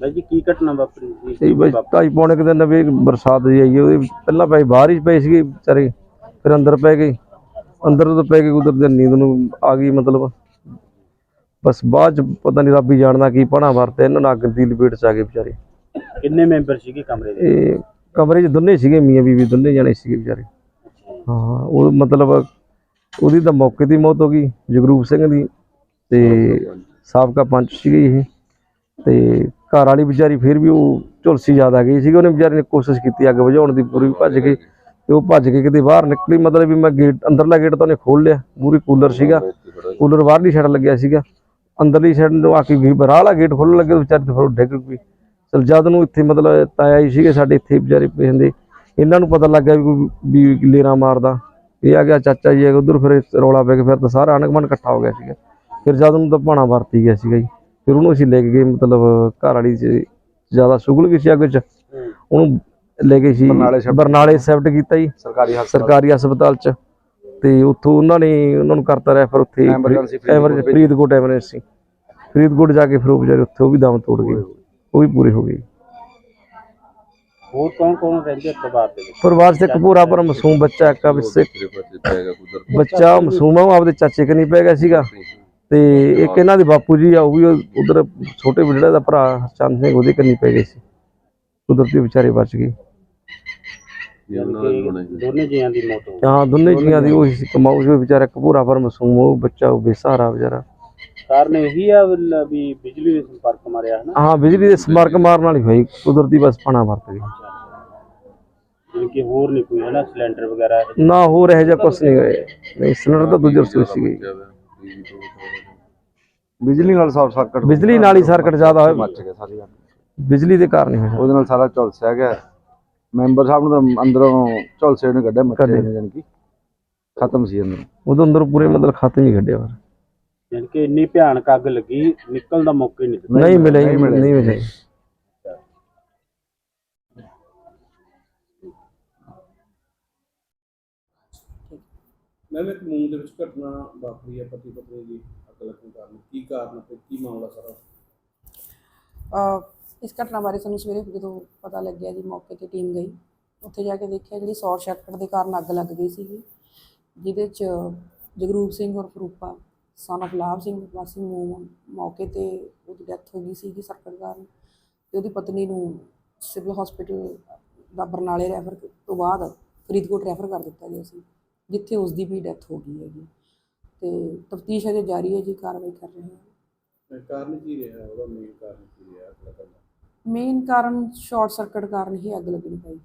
ਬਾਈ ਜੀ ਕੀ ਘਟਨਾ ਵਾਪਰੀ ਸੀ? ਇਹ ਬਸ ਢਾਈ ਪੌਣੇ ਕੁ ਦਿਨ ਵੀ ਬਰਸਾਤ ਜੀ ਆਈ ਉਹਦੇ ਪਹਿਲਾਂ ਪਏ ਬਾਹਰ ਹੀ ਪਏ ਸੀਗੇ ਵਿਚਾਰੇ ਫਿਰ ਅੰਦਰ ਪੈ ਗਏ ਅੰਦਰ ਤੋਂ ਪੈ ਕੇ ਕੁਦਰਤ ਦੀ ਨੀਂਦ ਨੂੰ ਆ ਗਈ ਮਤਲਬ। ਬਸ ਬਾਅਦ ਚ ਪਤਾ ਨਹੀਂ ਰੱਬ ਹੀ ਜਾਣਦਾ ਕੀ ਪਣਾ ਵਰਤੇ ਇਹਨਾਂ ਨੂੰ ਅੱਗ ਦੀ ਲਪੇਟ ਚ ਆ ਗਏ ਵਿਚਾਰੇ। ਕਿੰਨੇ ਮੈਂਬਰ ਸੀਗੇ ਕਮਰੇ ਦੇ? ਇਹ ਕਮਰੇ 'ਚ ਦੋਨੇ ਸੀਗੇ ਮੀਆਂ ਬੀਵੀ ਦੋਨੇ ਜਣੇ ਸੀਗੇ ਵਿਚਾਰੇ। ਹਾਂ ਉਹ ਮਤਲਬ ਉਹਦੀ ਤਾਂ ਮੌਕੇ ਤੇ ਹੀ ਮੌਤ ਹੋ ਗਈ ਜਗਰੂਪ ਸਿੰਘ ਦੀ ਤੇ ਸਾਬਕਾ ਪੰਚ ਸੀਗੇ ਇਹ। ਤੇ ਘਰ ਵਾਲੀ ਵਿਚਾਰੀ ਫਿਰ ਵੀ ਉਹ ਝੁਲਸੀ ਜ਼ਿਆਦਾ ਗਈ ਸੀਗੀ, ਉਹਨੇ ਵਿਚਾਰੀ ਨੇ ਕੋਸ਼ਿਸ਼ ਕੀਤੀ ਅੱਗ ਬੁਝਾਉਣ ਦੀ, ਪੂਰੀ ਭੱਜ ਕੇ ਤੇ ਉਹ ਭੱਜ ਕੇ ਕਿਤੇ ਬਾਹਰ ਨਿਕਲੀ, ਮਤਲਬ ਵੀ ਮੈਂ ਗੇਟ ਅੰਦਰਲਾ ਗੇਟ ਤਾਂ ਉਹਨੇ ਖੋਲ ਲਿਆ, ਪੂਰੀ ਕੂਲਰ ਸੀਗਾ, ਕੂਲਰ ਬਾਹਰਲੀ ਸਾਈਡ ਲੱਗਿਆ ਸੀਗਾ, ਅੰਦਰਲੀ ਸਾਈਡ ਨੂੰ ਆ ਕੇ ਗਈ ਬਾਹਰ ਵਾਲਾ ਗੇਟ ਖੋਲਣ ਲੱਗੇ ਤਾਂ ਵਿਚਾਰੀ ਤੇ ਫਿਰ ਡਿੱਗ ਪਈ। ਚਲ ਜਦ ਨੂੰ ਇੱਥੇ ਮਤਲਬ ਤਾਇਆ ਹੀ ਸੀਗੇ ਸਾਡੇ ਇੱਥੇ ਵਿਚਾਰੇ ਪੈਂਦੇ ਇਹਨਾਂ ਨੂੰ ਪਤਾ ਲੱਗਾ ਵੀ ਕੋਈ ਵੀ ਲੇਰਾ ਮਾਰਦਾ, ਇਹ ਆ ਗਿਆ ਚਾਚਾ ਜੀ, ਉਧਰ ਫਿਰ ਰੌਲਾ ਪੈ ਕੇ ਫਿਰ ਤਾਂ ਸਾਰਾ ਅਣਗਮਨ ਇਕੱਠਾ ਹੋ ਗਿਆ ਸੀਗਾ। ਫਿਰ ਜਦ ਨੂੰ ਤਾਂ ਪਾਣਾ ਵਰਤੀ ਗਿਆ ਸੀਗਾ ਜੀ। ਫਿਰ ਉਹਨੂੰ ਅਸੀਂ ਲੈ ਕੇ ਗਏ ਮਤਲਬ ਘਰ ਵਾਲੀ ਚ ਜ਼ਿਆਦਾ ਸੁਗਲ ਗਈ ਸੀ ਅੱਗ ਚ। ਉਹਨੂੰ ਲੈ ਗਏ ਸੀ ਬਰਨਾਲੇ ਸ਼ਿਫਟ ਕੀਤਾ ਜੀ ਸਰਕਾਰੀ ਸਰਕਾਰੀ ਹਸਪਤਾਲ ਚ। ਤੇ ਉੱਥੋਂ ਉਹਨਾਂ ਨੇ ਉਹਨਾਂ ਨੂੰ ਕਰਤਾ ਰੈਫਰ ਉੱਥੇ ਐਮਰਜੈਂਸੀ ਫਰੀਦਕੋਟ ਐਮਰਜੈਂਸੀ ਫਰੀਦਕੋਟ ਜਾ ਕੇ ਫਿਰ ਉਹ ਵਿਚਾਰੇ ਉੱਥੇ ਉਹ ਵੀ ਦਮ ਤੋੜ ਗਏ। ਉਹ ਵੀ ਪੂਰੇ ਹੋ ਗਏ। ਹੋਰ ਕੌਣ ਕੌਣ ਰਹਿੰਦੇ ਪਰਿਵਾਰ ਦੇ ਵਿੱਚ? ਪਰਿਵਾਰ 'ਚ ਇੱਕ ਪੂਰਾ ਪਰ ਮਾਸੂਮ ਬੱਚਾ ਇੱਕ ਆ ਵਿੱਚ ਬੱਚਾ ਮਾਸੂਮ ਆ ਉਹ ਆਪਦੇ ਚਾਚੇ ਕਨੀ ਪੈ ਗਿਆ ਸੀਗਾ। ਤੇ ਇੱਕ ਇਹਨਾਂ ਦੇ ਬਾਪੂ ਜੀ ਆ ਉਹ ਵੀ ਉਧਰ ਛੋਟੇ ਬੁੱਢੜੇ ਦਾ ਭਰਾ ਚੰਦ ਸਿੰਘ ਉਹਦੇ ਕੰਨੀ ਪੈ ਗਏ ਸੀ। ਕੁਦਰਤੀ ਵਿਚਾਰੇ ਬਚ ਗਏ। ਦੋਨੇ ਜੀਆਂ ਦੀ ਮੌਤ ਹੋ ਗਈ। ਹਾਂ ਦੋਨੇ ਜੀਆਂ ਦੀ ਉਹੀ ਸੀ ਕਮਾਊ ਜੋ ਵਿਚਾਰਾ ਇੱਕ ਪੂਰਾ ਮਾਸੂਮ ਉਹ ਬੱਚਾ ਉਹ ਬੇਸਹਾਰਾ ਵਿਚਾਰਾ। ਕਾਰਨ ਇਹੀ ਆ ਵੀ- ਬਿਜਲੀ ਦੇ ਸੰਪਰਕ ਮਾਰਿਆ ਹੈ ਨਾ ਹਾਂ ਬਿਜਲੀ ਦੇ ਸਮਾਰਕ ਮਾਰਨ ਵਾਲੀ ਹੋਈ ਕੁਦਰਤੀ ਬਸ ਪਾਣਾ ਵਰਤ ਗਈ। ਜਿਵੇਂ ਕਿ ਹੋਰ ਨਹੀਂ ਕੋਈ ਹੈ ਨਾ ਸਿਲੰਡਰ ਵਗੈਰਾ? ਨਾ ਹੋਰ ਇਹੋ ਜਿਹਾ ਕੁਛ ਨਹੀਂ ਹੋਇਆ। ਨਹੀਂ ਸਿਲੰਡਰ ਤਾਂ ਦੂਜੇ ਰਸੋਈ ਸੀ ਗਈ ਬਿਜਲੀ ਨਾਲ ਸ਼ਾਰਟ ਸਰਕਟ ਬਿਜਲੀ ਨਾਲ ਹੀ ਸਰਕਟ ਜ਼ਿਆਦਾ ਹੋਇਆ ਮੱਚ ਗਿਆ ਸਾਰੀ। ਬਿਜਲੀ ਦੇ ਕਾਰਨ ਹੀ ਹੋਇਆ। ਉਹਦੇ ਨਾਲ ਸਾਰਾ ਝੁਲਸਿਆ ਗਿਆ ਮੈਂਬਰ ਸਾਹਿਬ ਨੂੰ ਤਾਂ ਅੰਦਰੋਂ ਝੁਲਸੇ ਨੇ ਕੱਢਿਆ ਮੱਛੇ ਨੇ ਜਾਣੀ ਕਿ। ਖਤਮ ਸੀ ਅੰਦਰ। ਉਦੋਂ ਅੰਦਰ ਪੂਰੇ ਮਤਲਬ ਖਾਤੇ ਨਹੀਂ ਕੱਢਿਆ ਯਾਨੀ ਕਿ ਇੰਨੀ ਭਿਆਨਕ ਅੱਗ ਲੱਗੀ ਨਿਕਲਣ ਦਾ ਮੌਕਾ ਹੀ ਨਹੀਂ ਦਿੱਤਾ। ਨਹੀਂ ਮਿਲਿਆ ਜੀ, ਨਹੀਂ ਮਿਲਿਆ। ਜੀ। ਮੈਂ ਇੱਕ ਮੂੰਹ ਦੇ ਵਿੱਚ ਘਟਨਾ ਵਾਪਰੀ ਹੈ ਪਤੀ ਪਤਨੀ ਦੀ। ਕੀ ਕਾਰਨ ਤੇ ਕੀ ਮਾਮਲਾ ਸਾਰਾ? ਅਹ ਇਸ ਘਟਨਾ ਬਾਰੇ ਸਾਨੂੰ ਸਵੇਰੇ ਜਦੋਂ ਪਤਾ ਲੱਗਿਆ ਜੀ, ਮੌਕੇ ਤੇ ਟੀਮ ਗਈ, ਉੱਥੇ ਜਾ ਕੇ ਦੇਖਿਆ ਜਿਹੜੀ ਸ਼ਾਰਟ ਸਰਕਟ ਦੇ ਕਾਰਨ ਅੱਗ ਲੱਗ ਗਈ ਸੀਗੀ, ਜਿਹਦੇ ਚ ਜਗਰੂਪ ਸਿੰਘ ਔਰ ਫਰੂਪਾ ਸਨ of ਲਾਭ ਸਿੰਘ ਵਾਸੀ ਮੂਮ ਮੌਕੇ ਤੇ ਉਹਦੀ ਡੈਥ ਹੋ ਗਈ ਸੀਗੀ ਸਰਕਟ ਕਾਰਨ ਤੇ ਉਹਦੀ ਪਤਨੀ ਨੂੰ ਸਿਵਲ ਹਸਪੀਟਲ ਦਾ ਬਰਨਾਲੇ ਰੈਫਰ ਤੋਂ ਬਾਅਦ ਫਰੀਦਕੋਟ ਰੈਫਰ ਕਰ ਦਿੱਤਾ ਗਿਆ ਸੀ, ਜਿੱਥੇ ਉਸ ਦੀ ਵੀ ਡੈਥ ਹੋ ਗਈ ਹੈਗੀ। ਤੇ ਤਫਤੀਸ਼ ਅਜੇ ਜਾਰੀ ਹੈ ਜੀ ਕਾਰਵਾਈ ਕਰ ਰਹੇ ਹਾਂ। ਕਾਰਨ ਕੀ ਰਿਹਾ? ਉਹਦਾ ਮੇਨ ਕਾਰਨ ਕੀ ਰਿਹਾ? ਮੇਨ ਕਾਰਨ ਸ਼ਾਰਟ ਸਰਕਟ ਕਾਰਨ ਹੀ ਅੱਗ ਲੱਗਣੀ ਪਈ